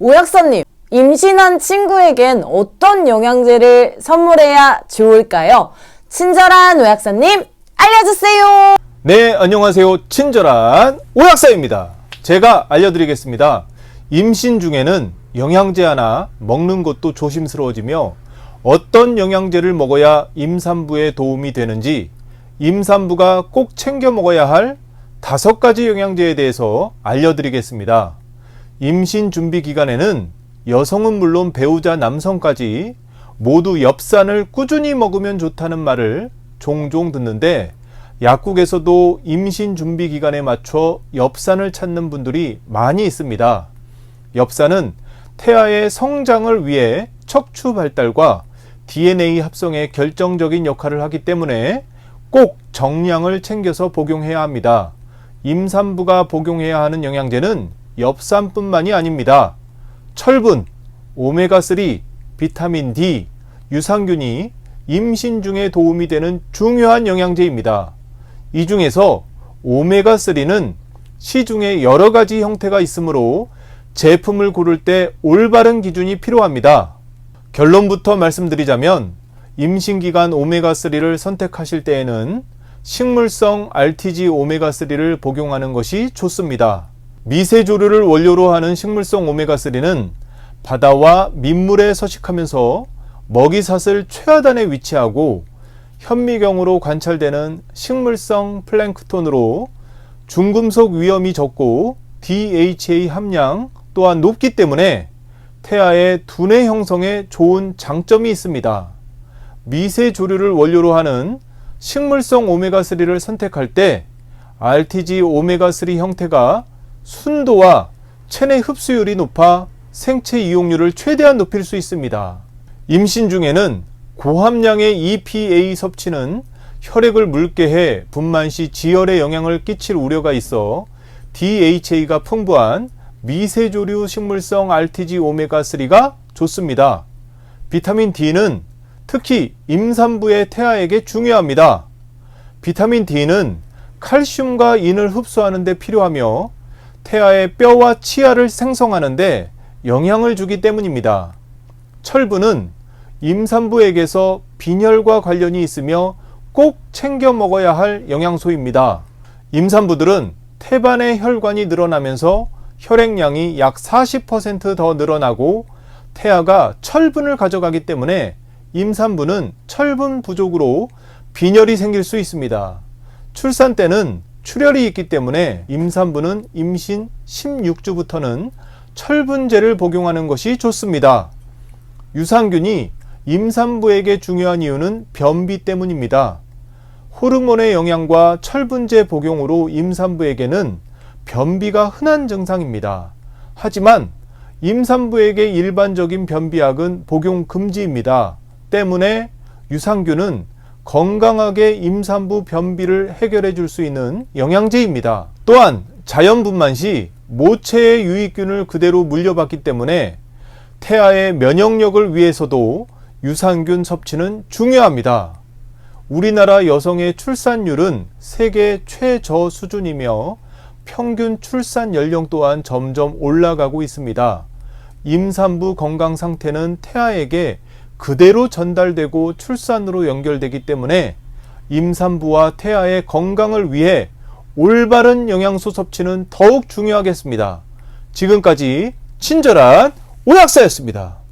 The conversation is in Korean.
오약사님, 임신한 친구에겐 어떤 영양제를 선물해야 좋을까요? 친절한 오약사님, 알려주세요! 네, 안녕하세요. 친절한 오약사입니다. 제가 알려드리겠습니다. 임신 중에는 영양제 하나 먹는 것도 조심스러워지며 어떤 영양제를 먹어야 임산부에 도움이 되는지 임산부가 꼭 챙겨 먹어야 할 다섯 가지 영양제에 대해서 알려드리겠습니다. 임신 준비 기간에는 여성은 물론 배우자 남성까지 모두 엽산을 꾸준히 먹으면 좋다는 말을 종종 듣는데 약국에서도 임신 준비 기간에 맞춰 엽산을 찾는 분들이 많이 있습니다. 엽산은 태아의 성장을 위해 척추 발달과 DNA 합성에 결정적인 역할을 하기 때문에 꼭 정량을 챙겨서 복용해야 합니다. 임산부가 복용해야 하는 영양제는 엽산뿐만이 아닙니다. 철분, 오메가3, 비타민 D, 유산균이 임신 중에 도움이 되는 중요한 영양제입니다. 이 중에서 오메가3는 시중에 여러 가지 형태가 있으므로 제품을 고를 때 올바른 기준이 필요합니다. 결론부터 말씀드리자면 임신기간 오메가3를 선택하실 때에는 식물성 RTG 오메가3를 복용하는 것이 좋습니다. 미세조류를 원료로 하는 식물성 오메가3는 바다와 민물에 서식하면서 먹이사슬 최하단에 위치하고 현미경으로 관찰되는 식물성 플랭크톤으로 중금속 위험이 적고 DHA 함량 또한 높기 때문에 태아의 두뇌 형성에 좋은 장점이 있습니다. 미세 조류를 원료로 하는 식물성 오메가3를 선택할 때 RTG 오메가3 형태가 순도와 체내 흡수율이 높아 생체 이용률을 최대한 높일 수 있습니다. 임신 중에는 고함량의 EPA 섭취는 혈액을 묽게 해 분만 시 지혈에 영향을 끼칠 우려가 있어 DHA가 풍부한 미세조류 식물성 RTG 오메가3가 좋습니다. 비타민 D는 특히 임산부의 태아에게 중요합니다. 비타민 D는 칼슘과 인을 흡수하는 데 필요하며 태아의 뼈와 치아를 생성하는데 영향을 주기 때문입니다. 철분은 임산부에게서 빈혈과 관련이 있으며 꼭 챙겨 먹어야 할 영양소입니다. 임산부들은 태반의 혈관이 늘어나면서 혈액량이 약 40%더 늘어나고 태아가 철분을 가져가기 때문에 임산부는 철분 부족으로 빈혈이 생길 수 있습니다. 출산 때는 출혈이 있기 때문에 임산부는 임신 16주부터는 철분제를 복용하는 것이 좋습니다. 유산균이 임산부에게 중요한 이유는 변비 때문입니다. 호르몬의 영향과 철분제 복용으로 임산부에게는 변비가 흔한 증상입니다. 하지만 임산부에게 일반적인 변비약은 복용 금지입니다. 때문에 유산균은 건강하게 임산부 변비를 해결해 줄 수 있는 영양제입니다. 또한 자연분만 시 모체의 유익균을 그대로 물려받기 때문에 태아의 면역력을 위해서도 유산균 섭취는 중요합니다. 우리나라 여성의 출산율은 세계 최저 수준이며 평균 출산 연령 또한 점점 올라가고 있습니다. 임산부 건강 상태는 태아에게 그대로 전달되고 출산으로 연결되기 때문에 임산부와 태아의 건강을 위해 올바른 영양소 섭취는 더욱 중요하겠습니다. 지금까지 친절한 오약사였습니다.